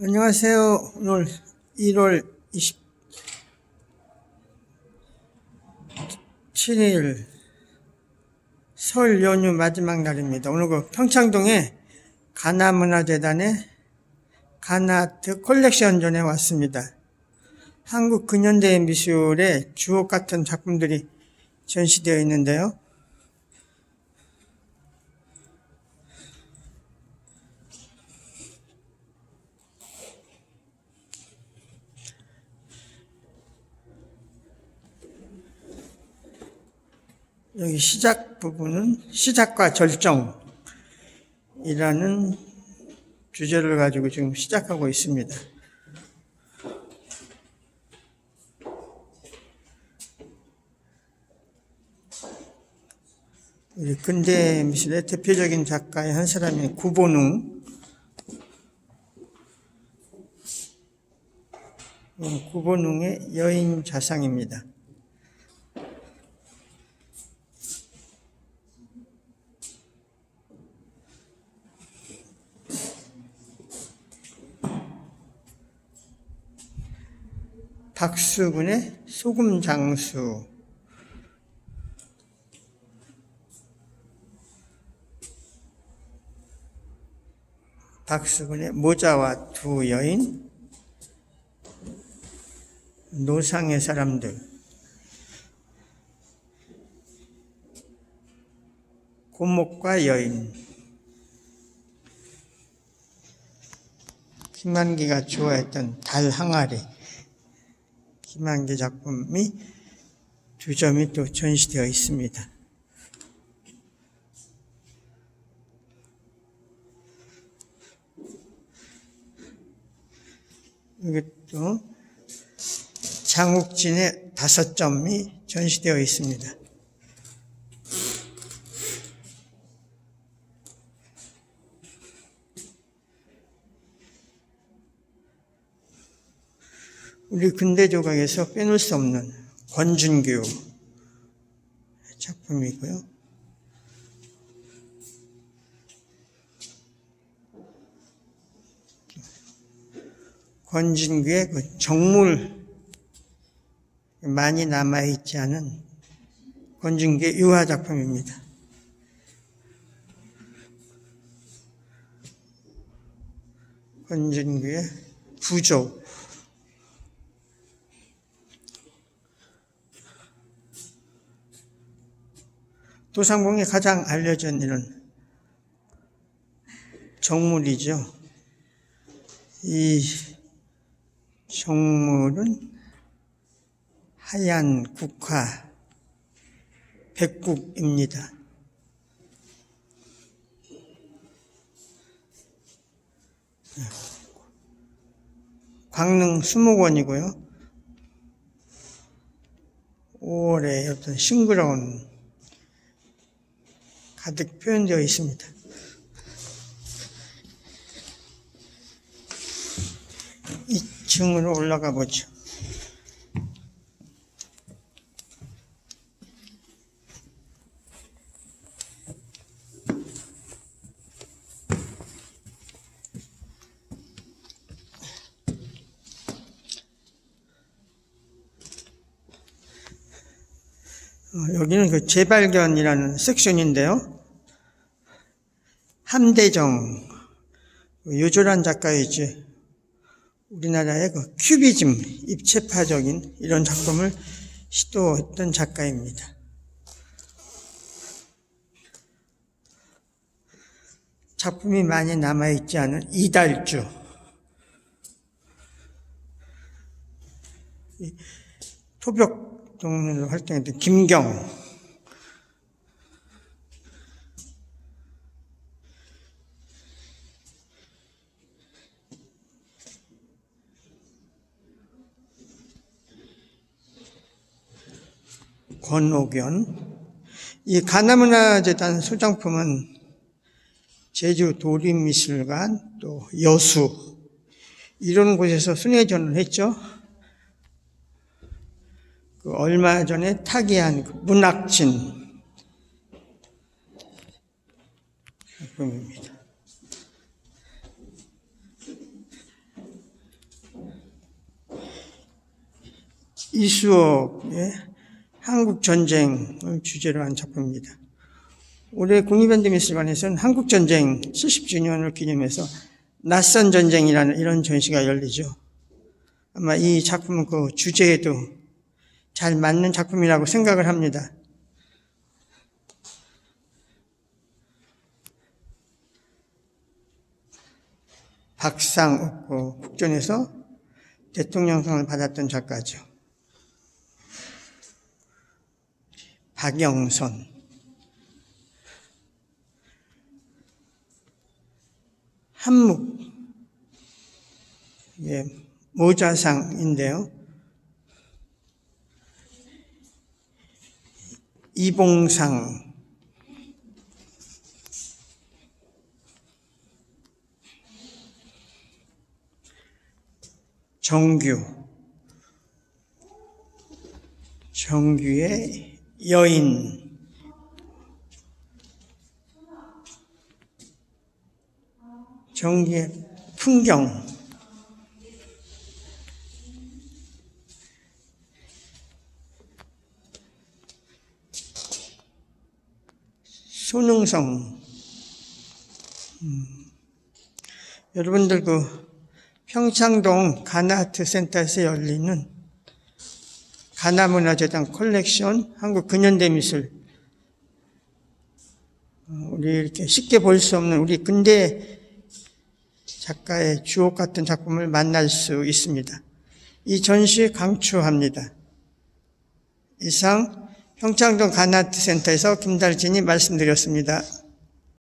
안녕하세요. 오늘 1월 27일 설 연휴 마지막 날입니다. 오늘 그 평창동에 가나문화재단의 가나아트 컬렉션전에 왔습니다. 한국 근현대 미술의 주옥 같은 작품들이 전시되어 있는데요. 여기 시작 부분은 시작과 절정이라는 주제를 가지고 지금 시작하고 있습니다. 우리 근대 미술의 대표적인 작가의 한 사람인 구본웅. 어, 구본웅의 여인 자상입니다. 박수근의 소금 장수. 박수근의 모자와 두 여인. 노상의 사람들. 고목과 여인. 김만기가 좋아했던 달 항아리. 김한계 작품이 두 점이 또 전시되어 있습니다. 또 장욱진의 다섯 점이 전시되어 있습니다. 우리 근대 조각에서 빼놓을 수 없는 권준규 작품이고요. 권준규의 그 정물 많이 남아있지 않은 권준규의 유화 작품입니다. 권준규의 부조 도상공에 가장 알려진 이런 정물이죠. 이 정물은 하얀 국화 백국입니다. 광릉 수목원이고요. 5월에 어떤 싱그러운 가득 표현되어 있습니다. 이층으로 올라가 보죠. 여기는 그 재발견이라는 섹션인데요. 함대정, 요조란 작가이지. 우리나라의 그 큐비즘, 입체파적인 이런 작품을 시도했던 작가입니다. 작품이 많이 남아있지 않은 이달주. 토벽 동문으로 활동했던 김경. 권옥연. 이 가나문화재단 소장품은 제주 도림미술관 또 여수 이런 곳에서 순회전을 했죠. 얼마 전에 타기한 그 문학진 작품입니다. 이수옥의 한국전쟁을 주제로 한 작품입니다. 올해 국립현대미술관에서는 한국전쟁 70주년을 기념해서 낯선 전쟁이라는 이런 전시가 열리죠. 아마 이 작품은 그 주제에도 잘 맞는 작품이라고 생각을 합니다. 박상 얻고 국전에서 대통령상을 받았던 작가죠. 박영선. 한묵. 예, 모자상인데요. 이봉상. 정규. 정규의 여인. 정규의 풍경. 손흥성. 음. 여러분들 그 평창동 가나아트 센터에서 열리는 가나문화재단 컬렉션 한국 근현대 미술 어, 우리 이렇게 쉽게 볼 수 없는 우리 근대 작가의 주옥 같은 작품을 만날 수 있습니다. 이 전시 강추합니다. 이상 평창동 가나아트 센터에서 김달진이 말씀드렸습니다.